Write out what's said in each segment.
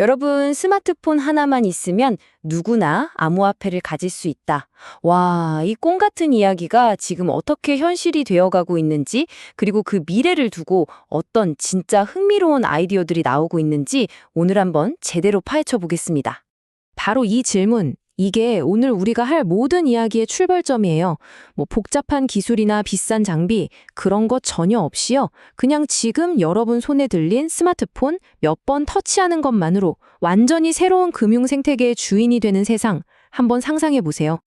여러분, 스마트폰 하나만 있으면 누구나 암호화폐를 가질 수 있다. 와, 이꿈 같은 이야기가 지금 어떻게 현실이 되어가고 있는지, 그리고 그 미래를 두고 어떤 진짜 흥미로운 아이디어들이 나오고 있는지 오늘 한번 제대로 파헤쳐 보겠습니다. 바로 이 질문. 이게 오늘 우리가 할 모든 이야기의 출발점이에요. 뭐 복잡한 기술이나 비싼 장비, 그런 것 전혀 없이요. 그냥 지금 여러분 손에 들린 스마트폰 몇 번 터치하는 것만으로 완전히 새로운 금융 생태계의 주인이 되는 세상 한번 상상해 보세요.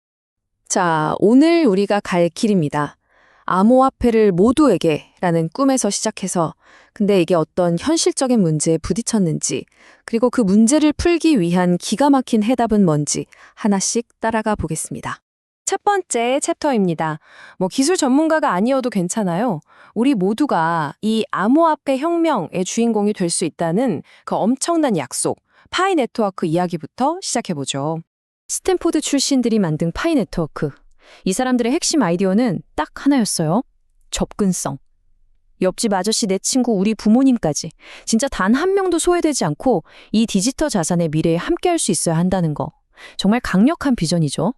자, 오늘 우리가 갈 길입니다. 암호화폐를 모두에게 라는 꿈에서 시작해서 근데 이게 어떤 현실적인 문제에 부딪혔는지 그리고 그 문제를 풀기 위한 기가 막힌 해답은 뭔지 하나씩 따라가 보겠습니다. 첫 번째 챕터입니다. 뭐 기술 전문가가 아니어도 괜찮아요. 우리 모두가 이 암호화폐 혁명의 주인공이 될 수 있다는 그 엄청난 약속, 파이 네트워크 이야기부터 시작해보죠. 스탠포드 출신들이 만든 파이 네트워크. 이 사람들의 핵심 아이디어는 딱 하나였어요. 접근성. 옆집 아저씨 내 친구 우리 부모님까지 진짜 단 한 명도 소외되지 않고 이 디지털 자산의 미래에 함께할 수 있어야 한다는 거. 정말 강력한 비전이죠.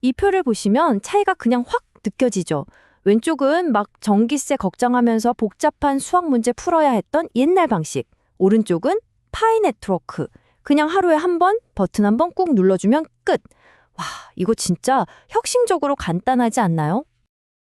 이 표를 보시면 차이가 그냥 확 느껴지죠. 왼쪽은 막 전기세 걱정하면서 복잡한 수학 문제 풀어야 했던 옛날 방식. 오른쪽은 파이 네트워크. 그냥 하루에 한 번 버튼 한 번 꾹 눌러주면 끝. 와, 이거 진짜 혁신적으로 간단하지 않나요?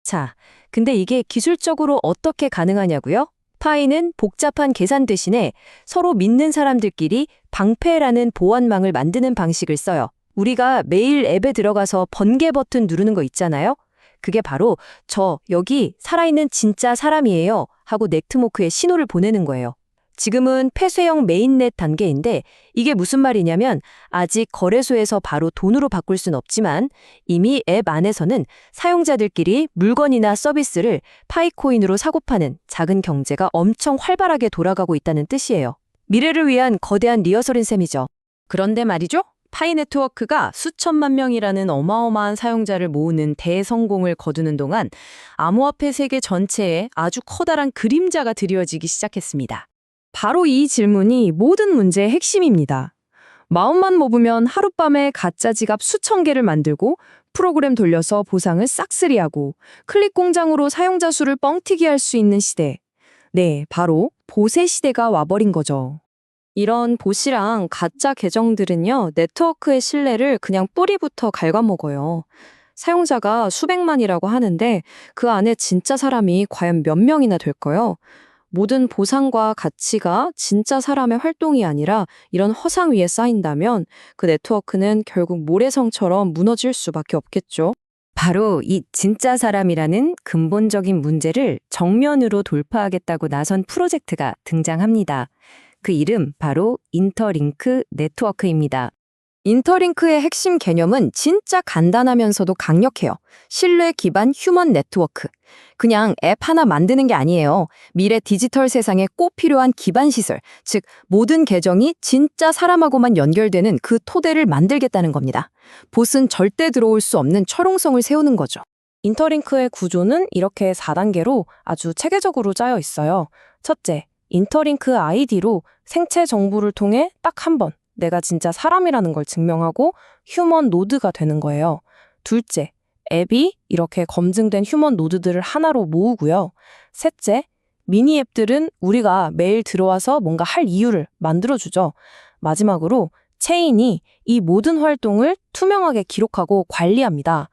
자, 근데 이게 기술적으로 어떻게 가능하냐고요? 파이는 복잡한 계산 대신에 서로 믿는 사람들끼리 방패라는 보안망을 만드는 방식을 써요. 우리가 매일 앱에 들어가서 번개 버튼 누르는 거 있잖아요. 그게 바로 저 여기 살아있는 진짜 사람이에요 하고 넥트모크에 신호를 보내는 거예요. 지금은 폐쇄형 메인넷 단계인데 이게 무슨 말이냐면 아직 거래소에서 바로 돈으로 바꿀 순 없지만 이미 앱 안에서는 사용자들끼리 물건이나 서비스를 파이코인으로 사고 파는 작은 경제가 엄청 활발하게 돌아가고 있다는 뜻이에요. 미래를 위한 거대한 리허설인 셈이죠. 그런데 말이죠. 파이 네트워크가 수천만 명이라는 어마어마한 사용자를 모으는 대성공을 거두는 동안 암호화폐 세계 전체에 아주 커다란 그림자가 드리워지기 시작했습니다. 바로 이 질문이 모든 문제의 핵심입니다. 마음만 먹으면 하룻밤에 가짜 지갑 수천 개를 만들고 프로그램 돌려서 보상을 싹쓸이하고 클릭 공장으로 사용자 수를 뻥튀기 할 수 있는 시대. 네, 바로 보세 시대가 와버린 거죠. 이런 보시랑 가짜 계정들은요, 네트워크의 신뢰를 그냥 뿌리부터 갉아먹어요. 사용자가 수백만이라고 하는데 그 안에 진짜 사람이 과연 몇 명이나 될까요? 모든 보상과 가치가 진짜 사람의 활동이 아니라 이런 허상 위에 쌓인다면 그 네트워크는 결국 모래성처럼 무너질 수밖에 없겠죠. 바로 이 진짜 사람이라는 근본적인 문제를 정면으로 돌파하겠다고 나선 프로젝트가 등장합니다. 그 이름 바로 인터링크 네트워크입니다. 인터링크의 핵심 개념은 진짜 간단하면서도 강력해요. 신뢰 기반 휴먼 네트워크. 그냥 앱 하나 만드는 게 아니에요. 미래 디지털 세상에 꼭 필요한 기반 시설, 즉 모든 계정이 진짜 사람하고만 연결되는 그 토대를 만들겠다는 겁니다. 보스는 절대 들어올 수 없는 철옹성을 세우는 거죠. 인터링크의 구조는 이렇게 4단계로 아주 체계적으로 짜여 있어요. 첫째, 인터링크 아이디로 생체 정보를 통해 딱 한 번 내가 진짜 사람이라는 걸 증명하고 휴먼 노드가 되는 거예요. 둘째, 앱이 이렇게 검증된 휴먼 노드들을 하나로 모으고요. 셋째, 미니 앱들은 우리가 매일 들어와서 뭔가 할 이유를 만들어주죠. 마지막으로 체인이 이 모든 활동을 투명하게 기록하고 관리합니다.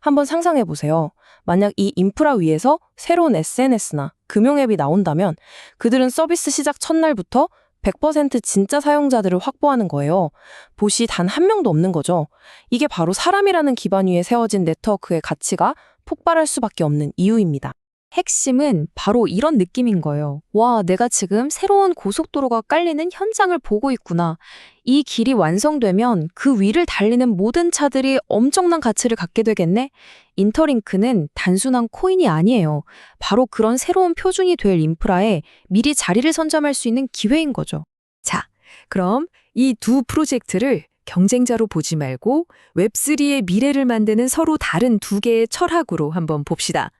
한번 상상해 보세요. 만약 이 인프라 위에서 새로운 SNS나 금융 앱이 나온다면 그들은 서비스 시작 첫날부터 100% 진짜 사용자들을 확보하는 거예요. 보시 단 한 명도 없는 거죠. 이게 바로 사람이라는 기반 위에 세워진 네트워크의 가치가 폭발할 수밖에 없는 이유입니다. 핵심은 바로 이런 느낌인 거예요. 와, 내가 지금 새로운 고속도로가 깔리는 현장을 보고 있구나. 이 길이 완성되면 그 위를 달리는 모든 차들이 엄청난 가치를 갖게 되겠네? 인터링크는 단순한 코인이 아니에요. 바로 그런 새로운 표준이 될 인프라에 미리 자리를 선점할 수 있는 기회인 거죠. 자, 그럼 이 두 프로젝트를 경쟁자로 보지 말고 웹3의 미래를 만드는 서로 다른 두 개의 철학으로 한번 봅시다.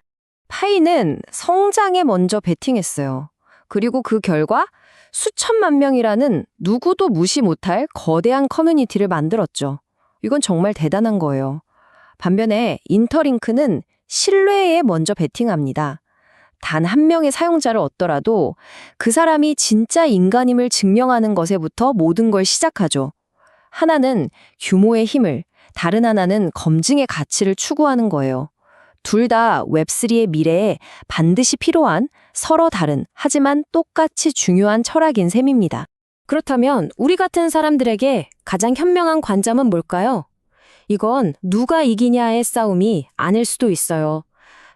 파이는 성장에 먼저 베팅했어요. 그리고 그 결과 수천만 명이라는 누구도 무시 못할 거대한 커뮤니티를 만들었죠. 이건 정말 대단한 거예요. 반면에 인터링크는 신뢰에 먼저 베팅합니다. 단 한 명의 사용자를 얻더라도 그 사람이 진짜 인간임을 증명하는 것에부터 모든 걸 시작하죠. 하나는 규모의 힘을, 다른 하나는 검증의 가치를 추구하는 거예요. 둘 다 웹3의 미래에 반드시 필요한 서로 다른 하지만 똑같이 중요한 철학인 셈입니다. 그렇다면 우리 같은 사람들에게 가장 현명한 관점은 뭘까요? 이건 누가 이기냐의 싸움이 아닐 수도 있어요.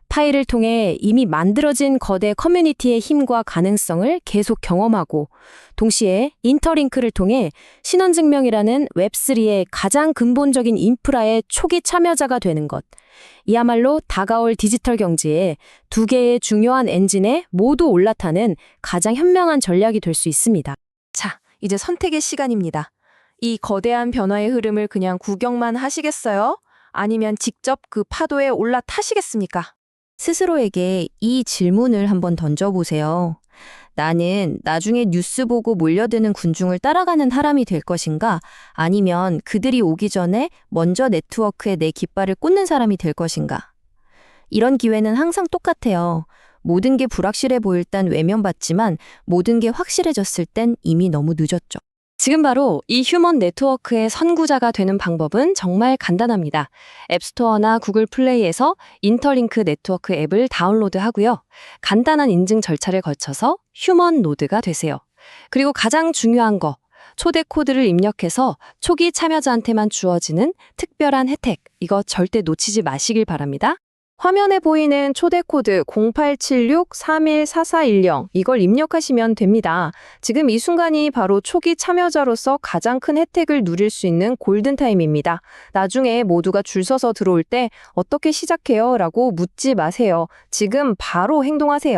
파일을 통해 이미 만들어진 거대 커뮤니티의 힘과 가능성을 계속 경험하고 동시에 인터링크를 통해 신원증명이라는 웹3의 가장 근본적인 인프라의 초기 참여자가 되는 것. 이야말로 다가올 디지털 경제에 두 개의 중요한 엔진에 모두 올라타는 가장 현명한 전략이 될 수 있습니다. 자, 이제 선택의 시간입니다. 이 거대한 변화의 흐름을 그냥 구경만 하시겠어요? 아니면 직접 그 파도에 올라타시겠습니까? 스스로에게 이 질문을 한번 던져보세요. 나는 나중에 뉴스 보고 몰려드는 군중을 따라가는 사람이 될 것인가? 아니면 그들이 오기 전에 먼저 네트워크에 내 깃발을 꽂는 사람이 될 것인가? 이런 기회는 항상 똑같아요. 모든 게 불확실해 보일 땐 외면받지만 모든 게 확실해졌을 땐 이미 너무 늦었죠. 지금 바로 이 휴먼 네트워크의 선구자가 되는 방법은 정말 간단합니다. 앱스토어나 구글 플레이에서 인터링크 네트워크 앱을 다운로드하고요. 간단한 인증 절차를 거쳐서 휴먼 노드가 되세요. 그리고 가장 중요한 거, 초대 코드를 입력해서 초기 참여자한테만 주어지는 특별한 혜택, 이거 절대 놓치지 마시길 바랍니다. 화면에 보이는 초대 코드 0876-314410 이걸 입력하시면 됩니다. 지금 이 순간이 바로 초기 참여자로서 가장 큰 혜택을 누릴 수 있는 골든타임입니다. 나중에 모두가 줄 서서 들어올 때 어떻게 시작해요? 라고 묻지 마세요. 지금 바로 행동하세요.